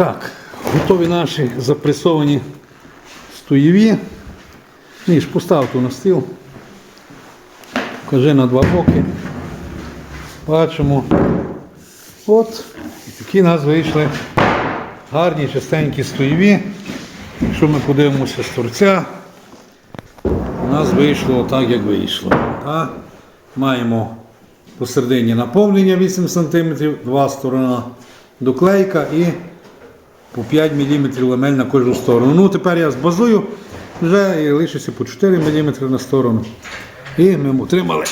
Так, готові наші запресовані стоєві. Ніж поставте на стіл. Кажи на два боки. Бачимо. От. І такі у нас вийшли гарні, чистенькі стоєві. Якщо ми подивимося з торця, у нас вийшло так, як вийшло. А маємо посередині наповнення 8 см, два сторона доклейка і по 5 мм ламель на кожну сторону. Ну, тепер я збазую вже і лишиться по 4 мм на сторону. І ми отримали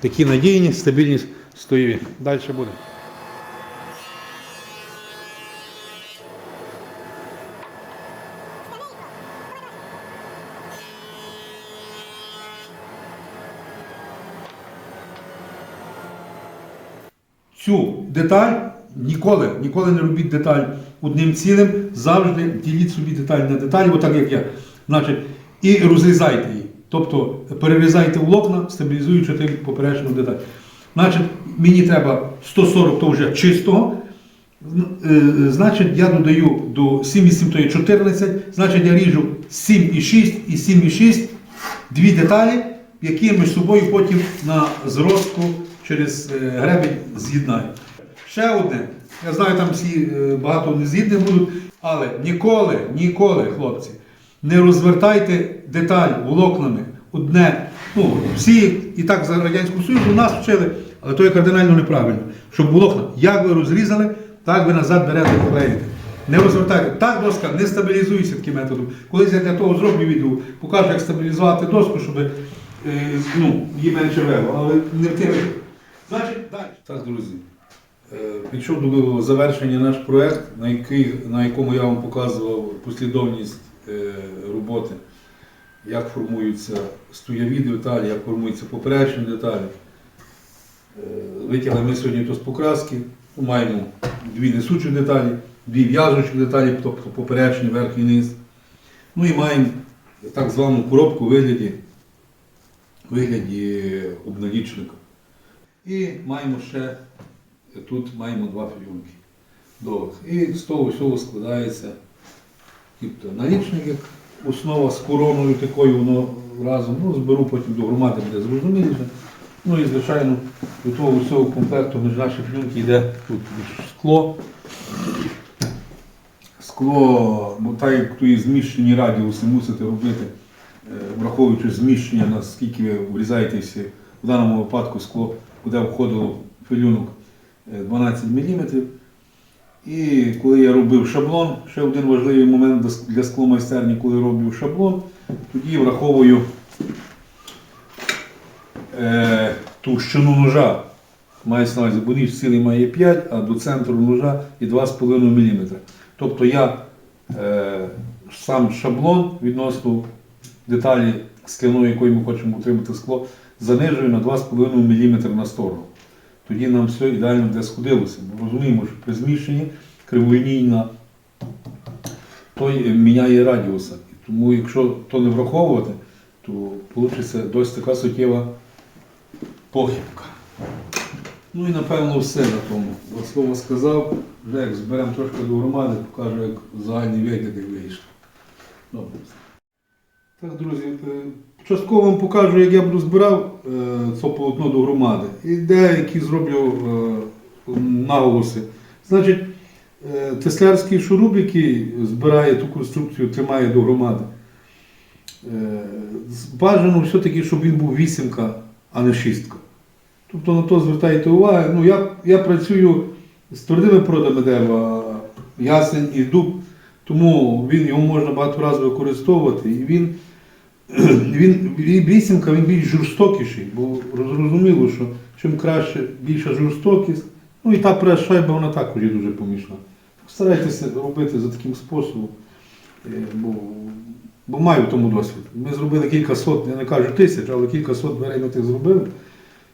такі надійні, стабільні стоєві. Далі буде. Цю деталь ніколи, ніколи не робіть деталь одним цілим, завжди діліть собі деталь на деталі, отак як я. Значить, і розрізайте її. Тобто перерізайте волокна, стабілізуючи тим поперечну деталь. Значить, мені треба 140 то вже чистого. Е, Значить, я додаю до 7,8 то є 14, значить я ріжу 7,6 і 7,6 дві деталі, які між собою потім на зростку через е, гребень з'єднаю. Ще одне, я знаю, там всі е, багато не згідні будуть, але ніколи, ніколи, хлопці, не розвертайте деталь волокнами одне. Ну, всі і так за Радянського Союзу нас вчили, але то є кардинально неправильно. Щоб волокна, як ви розрізали, так ви назад берете клеїте. Не розвертайте. Так доска не стабілізується таким методом. Колись я для того зроблю відео, покажу, як стабілізувати доску, щоб е, ну, її менше вело, але не в тим. Значить, далі. Так, друзі. Е, Підійшов до завершення наш проєкт, на, на якому я вам показував послідовність е, роботи, як формуються стояві деталі, як формуються поперечні деталі. Е, Витягли ми сьогодні то з покраски, маємо дві несучі деталі, дві в'яжучі деталі, тобто поперечні, верх і низ. Ну і маємо так звану коробку вигляді, вигляді обналічника. І маємо ще тут маємо два фільонки довгих. І з того всього складається тобто, налічник, як основа з короною такою, воно разом. Ну, зберу потім до громади, буде зрозуміліше. Ну і звичайно до того всього комплекту між наші фільонки йде тут скло. Скло, бо так як тут є зміщені радіуси, мусите робити, е, враховуючи зміщення, наскільки ви врізаєтеся, в даному випадку скло, куди входило филюнок е, 12 мм. І коли я робив шаблон, ще один важливий момент для скломайстерні, коли роблю шаблон, тоді враховую е, товщину ножа. Мається на увазі, бо ніж цілий має 5, а до центру ножа і 2,5 мм. Тобто я е, сам шаблон відносно деталі скляної, якої ми хочемо отримати скло, занижую на 2,5 мм на сторону. Тоді нам все ідеально де сходилося. Бо розуміємо, що при зміщенні криволінійна той міняє радіуса. Тому якщо то не враховувати, то вийде досить така суттєва похибка. Ну і напевно все на тому. От слово сказав, вже як зберемо трошки до громади, покажу, як загальний вигляд як. Добре. Так, друзі, е, частково вам покажу, як я б розбирав е, це полотно до громади. І деякі зроблю е, наголоси. Значить, теслярський шуруб, який збирає ту конструкцію, тримає до громади. Бажано все-таки, щоб він був вісімка, а не шістка. Тобто на то звертайте увагу. Ну, я, я працюю з твердими породами дерева, ясень і дуб, тому він, його можна багато разів використовувати. І він, він, вісімка він більш жорстокіший, бо зрозуміло, що чим краще, більша жорстокість, ну і та прес-шайба вона також є дуже помічна. Старайтеся робити за таким способом, е, бо, бо маю в тому досвід. Ми зробили кілька сот, я не кажу тисяч, але кілька сот дверей ми тих зробили.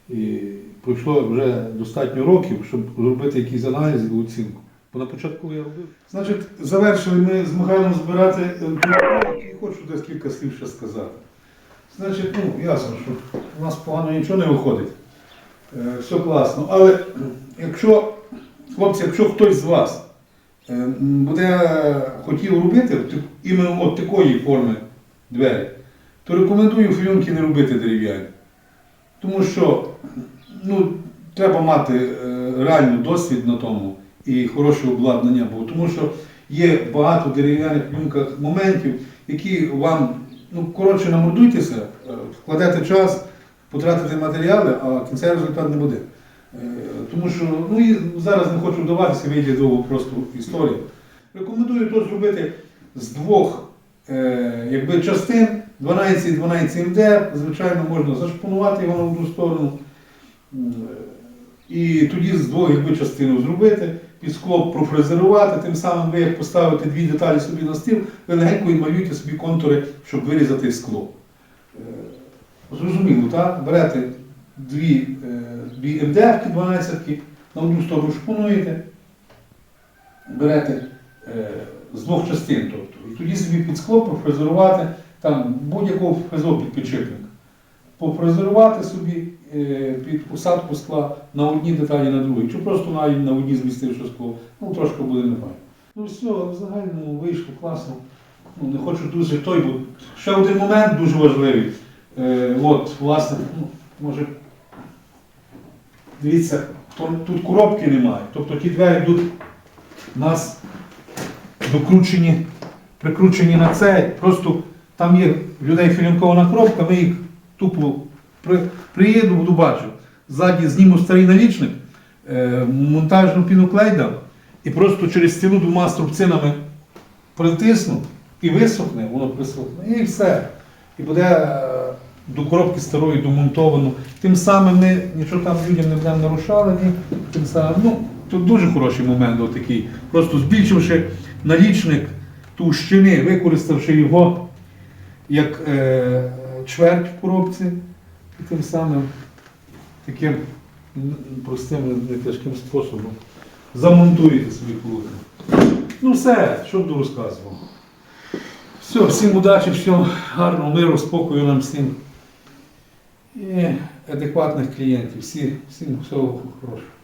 І пройшло вже достатньо років, щоб зробити якісь аналізи і оцінку. Бо на початку я робив. Значить, завершили ми з Михайлом збирати е, і хочу десь кілька слів ще сказати. Значить, ну, ясно, що у нас погано нічого не виходить. Е, Все класно. Але якщо, хлопці, якщо хтось з вас е, буде хотів робити іменно от такої форми двері, то рекомендую фільонки не робити дерев'яні. Тому що ну, треба мати реально досвід на тому і хороше обладнання, бо тому що є багато дерев'яних фільонках моментів, які вам ну, коротше намордуйтеся, е, вкладете час, потратите матеріали, а кінцевий результат не буде. Е, Тому що ну, і зараз не хочу вдаватися, вийде довго просто історія. Рекомендую то зробити з двох е, якби, частин 12 і 12 МД, звичайно, можна зашпонувати його на одну сторону. І тоді з двох якби, частину зробити, під скло профрезерувати, тим самим ви як поставите дві деталі собі на стіл, ви легенько малюєте собі контури, щоб вирізати скло. Е, Зрозуміло, так? Берете дві, е, дві МДФ 12 на одну сторону шпонуєте, берете е, з двох частин, тобто, і тоді собі під скло профрезерувати там будь-якого фрезо під. Пофрезерувати собі е, під посадку скла на одній деталі, на другій. Чи просто на, на одній змістивши скло, ну трошки буде непогано. Ну все, в загальному вийшло класно. Ну, не хочу дуже той, бо ще один момент дуже важливий. Е, от, власне, ну, може, дивіться, тут коробки немає. Тобто ті двері йдуть у нас докручені, прикручені на це. Просто там є людей філінкована коробка, ми їх тупо при, приїду, буду бачу. Ззаді зніму старий налічник, е, монтажну піноклей дам і просто через стіну двома струбцинами притисну і висохне, воно присохне, і все. І буде е, до коробки старої домонтовано. Тим самим ми нічого там людям не будемо нарушали, ні. Тим самим, ну, тут дуже хороший момент отакий. Просто збільшивши налічник товщини, використавши його як е, чверть в коробці, і тим самим таким простим, не тяжким способом замонтуєте собі круто. Ну все, що буду розказував. Все, всім удачі, всього гарного миру, спокою нам всім. І адекватних клієнтів. Всі, всім всього хорошого.